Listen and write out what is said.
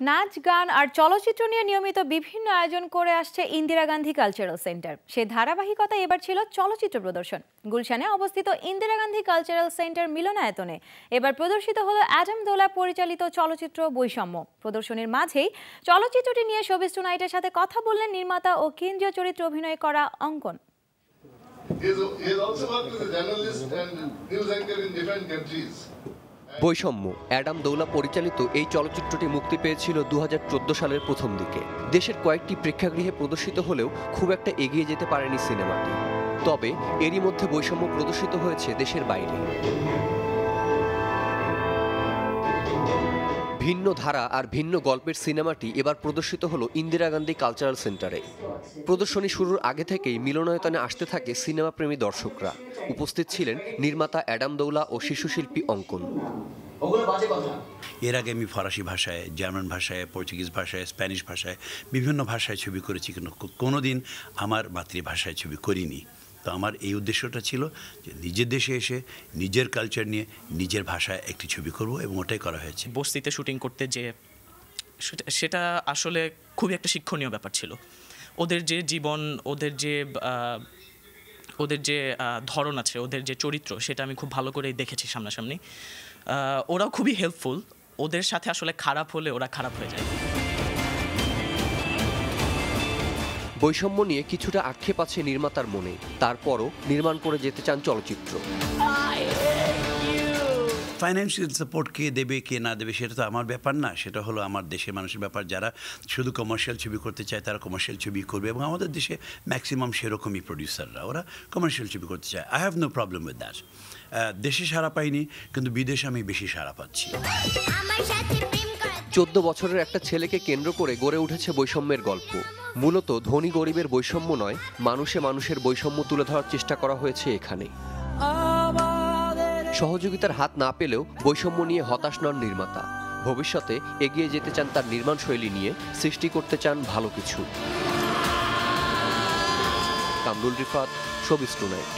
নাচ, গান আর চলচ্চিত্র নিয়ে নিয়মিত বিভিন্ন আয়োজন করে আসছে ইন্দিরা গান্ধী কালচারাল সেন্টার সে ধারাবাহিকতা এবার ছিল চলচ্চিত্র প্রদর্শন। গুলশানে অবস্থিত ইন্দিরা গান্ধী কালচারাল সেন্টার মিলনায়তনে এবার প্রদর্শিত হলো অ্যাডাম দোলা পরিচালিত চলচ্চিত্র বৈষম্য। প্রদর্শনীর মাঝেই চলচ্চিত্রটি নিয়ে শোবিস টুনাইটের সাথে কথা বললেন নির্মাতা ও কেন্দ্রীয় চরিত্রে অভিনয় করা অঙ্কন। He has also worked as a journalist and news anchor in different countries. বৈষম্য। অ্যাডাম দৌলা পরিচালিত এই চলচ্চিত্রটি মুক্তি পেয়েছিল দু হাজার চোদ্দ সালের প্রথম দিকে। দেশের কয়েকটি প্রেক্ষাগৃহে প্রদর্শিত হলেও খুব একটা এগিয়ে যেতে পারেনি সিনেমাটি। তবে এরই মধ্যে বৈষম্য প্রদর্শিত হয়েছে দেশের বাইরে। ভিন্ন ধারা আর ভিন্ন গল্পের সিনেমাটি এবার প্রদর্শিত হলো ইন্দিরা গান্ধী কালচারাল সেন্টারে। প্রদর্শনী শুরুর আগে থেকেই মিলনায়তনে আসতে থাকে সিনেমাপ্রেমী দর্শকরা। উপস্থিত ছিলেন নির্মাতা অ্যাডাম দৌলা ও শিশুশিল্পী অঙ্কন। এর আগে আমি ফরাসি ভাষায় জার্মান ভাষায় পর্তুগিজ ভাষায় স্প্যানিশ ভাষায় বিভিন্ন ভাষায় ছবি করেছি কিন্তু কোনো দিন আমার মাতৃভাষায় ছবি করিনি। তো আমার এই উদ্দেশ্যটা ছিল যে নিজের দেশে এসে নিজের কালচার নিয়ে নিজের ভাষায় একটি ছবি করব এবং ওটাই করা হয়েছে। বস্তিতে শুটিং করতে যে সেটা- আসলে খুবই একটা শিক্ষণীয় ব্যাপার ছিল। ওদের যে জীবন, ওদের যে ওদের যে ধরন আছে, ওদের যে চরিত্র, সেটা আমি খুব ভালো করেই দেখেছি সামনাসামনি। ওরাও খুবই হেল্পফুল ওদের সাথে আসলে খারাপ হলে ওরা খারাপ হয়ে যায়। বৈষম্য নিয়ে কিছুটা আক্ষেপ আছে নির্মাতার মনে। তারপরও নির্মাণ করে যেতে চান চলচ্চিত্র। ফাইন্যান্সিয়াল সাপোর্ট কে দেবে কে না দেবে সেটা তো আমার ব্যাপার না। সেটা হলো আমার দেশের মানুষের ব্যাপার। যারা শুধু কমার্শিয়াল ছবি করতে চায় তারা কমার্শিয়াল ছবি করবে এবং আমাদের দেশে ম্যাক্সিমাম সেরকমই প্রডিউসাররা ওরা কমার্শিয়াল ছবি করতে চায়। I have no problem with that দেশে সারা পাইনি কিন্তু বিদেশে আমি বেশি সারা পাচ্ছি। আমার সাথে প্রেম চোদ্দ বছরের একটা ছেলেকে কেন্দ্র করে গড়ে উঠেছে বৈষম্যের গল্প। মূলত ধনী গরিবের বৈষম্য নয়, মানুষে মানুষের বৈষম্য তুলে ধরার চেষ্টা করা হয়েছে এখানে। সহযোগিতার হাত না পেলেও বৈষম্য নিয়ে হতাশ নন নির্মাতা। ভবিষ্যতে এগিয়ে যেতে চান তার নির্মাণ শৈলী নিয়ে, সৃষ্টি করতে চান ভালো কিছু। Kamrul Rifat showbiz tonight